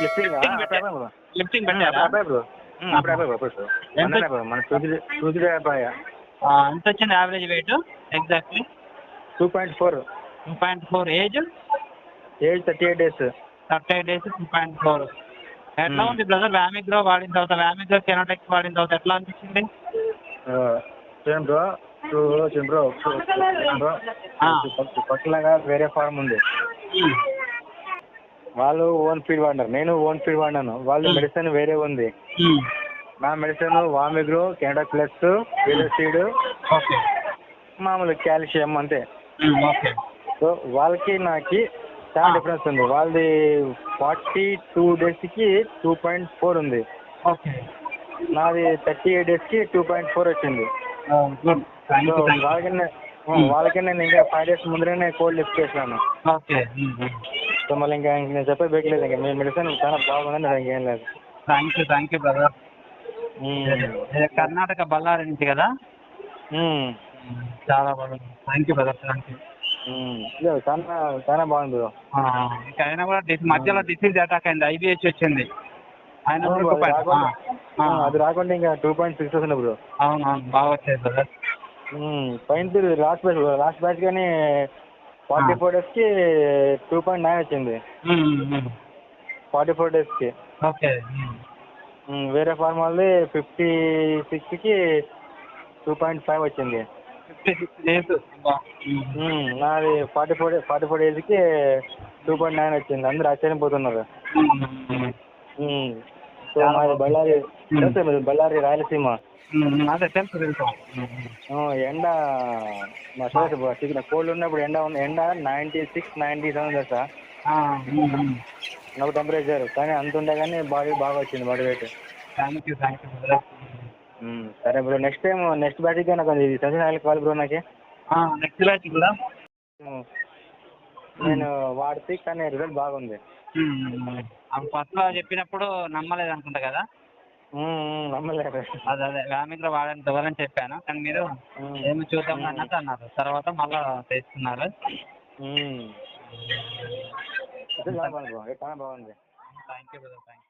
Lifting lifting bro అప్పుడే bro bro ఎంత? మన అబ్బాయి వచ్చింది average weight exactly two point four two point four age age thirty eight days thirty eight days two point four ఎట్లా. ఉంది brother వ్యామిగ్రో వాడిన తర్వాత వ్యామిగ్రో కెనోటెక్స్ వాడిన తర్వాత ఎట్లా అనిపించింది బ్రో బ్రో బ్రో. పక్కలాగా వేరే ఫార్మ్ ఉంది వాళ్ళు ఓన్ ఫీడ్ వాడినారు. నేను ఓన్ ఫీడ్ వాడినాను. వాళ్ళు మెడిసిన్ వేరే ఉంది. నా మెడిసిన్ వామిగ్రో కెనడా ప్లస్ సీడ్ మామూలు కాల్షియం అంతే. సో వాళ్ళకి నాకు చాలా. డిఫరెన్స్ ఉంది. వాళ్ళది ఫార్టీ టూ డేస్కి టూ పాయింట్ ఫోర్ ఉంది. నాది థర్టీ ఎయిట్ డేస్కి టూ పాయింట్ ఫోర్ వచ్చింది. Hmm. వాళ్ళకి నేను ఇంకా ఫైవ్ డేస్ ముందరనే కోల్డ్ లిఫ్ట్ చేసినాను సో మళ్ళీ ఇంకా నేను చెప్పే బేకలేదు ఇంకా. మీ మెడిసిన్ చాలా బాగుందని నాకు ఇంకేం లేదు. Thank you thank you brother. Karnataka Ballari నుంచి కదా. చాలా బాగుంది. Thank you brother thank you చాలా చాలా బాగుంది ఇంకా ఆయన కూడా మధ్యలో డిసీజ్ అటాక్ అయింది. ఐబిహెచ్ వచ్చింది. ఆయన అది రాకుండా ఇంకా టూ పాయింట్ సిక్స్ వస్తుంది బ్రో. అవును అవును బాగా వచ్చేది బ్రదర్ పైన లాస్ట్ బ్యాచ్ లాస్ట్ బ్యాచ్ కానీ ఫార్టీ ఫోర్ డేస్కి టూ పాయింట్ నైన్ వచ్చింది. ఫార్టీ ఫోర్ డేస్కి. ఓకే. వేరే ఫార్మ్ వాళ్ళది ఫిఫ్టీ సిక్స్కి టూ పాయింట్ ఫైవ్ వచ్చింది. Six days. నాది ఫార్టీ ఫోర్ ఫార్టీ ఫోర్ డేస్కి టూ పాయింట్ నైన్ వచ్చింది. అందరూ ఆశ్చర్యపోతున్నారు. మ్మ్. సో మాది బళ్ళారి తెలుసా మీరు బళ్ళారి రాయలసీమ. అదే తెలుసు? తెలుసు ఎండ మా చూడండి కోల్డ్ ఉన్నప్పుడు ఎండ ఉన్న ఎండ నైంటీ సిక్స్ నైంటీ సెవెన్ తెలుసా? నాకు టెంపరేచర్ కానీ అంత ఉండే కానీ బాడీ బాగా వచ్చింది body weight. Thank you thank you brother సరే బ్రో నెక్స్ట్ టైం నెక్స్ట్ బ్యాచ్కి నాకు ఇది సెషన్ ఆయిల్ కావాలి బ్రో నాకు. నెక్స్ట్ బ్యాచ్ కూడా? నేను వాడితే కానీ రిజల్ట్ బాగుంది. ఫస్ట్లో చెప్పినప్పుడు నమ్మలేదు అనుకుంటా కదా? మ్మ్, మ్మ్, నమ్మలేదు అదే అదే వ్యామిగ్రో వాడని తవ్వాలని చెప్పాను? కానీ మీరు. ఏమి చూద్దాం అన్నట్టు అన్నారు. తర్వాత మళ్ళా తెస్తున్నారు. బాగుంది thank you brother thank you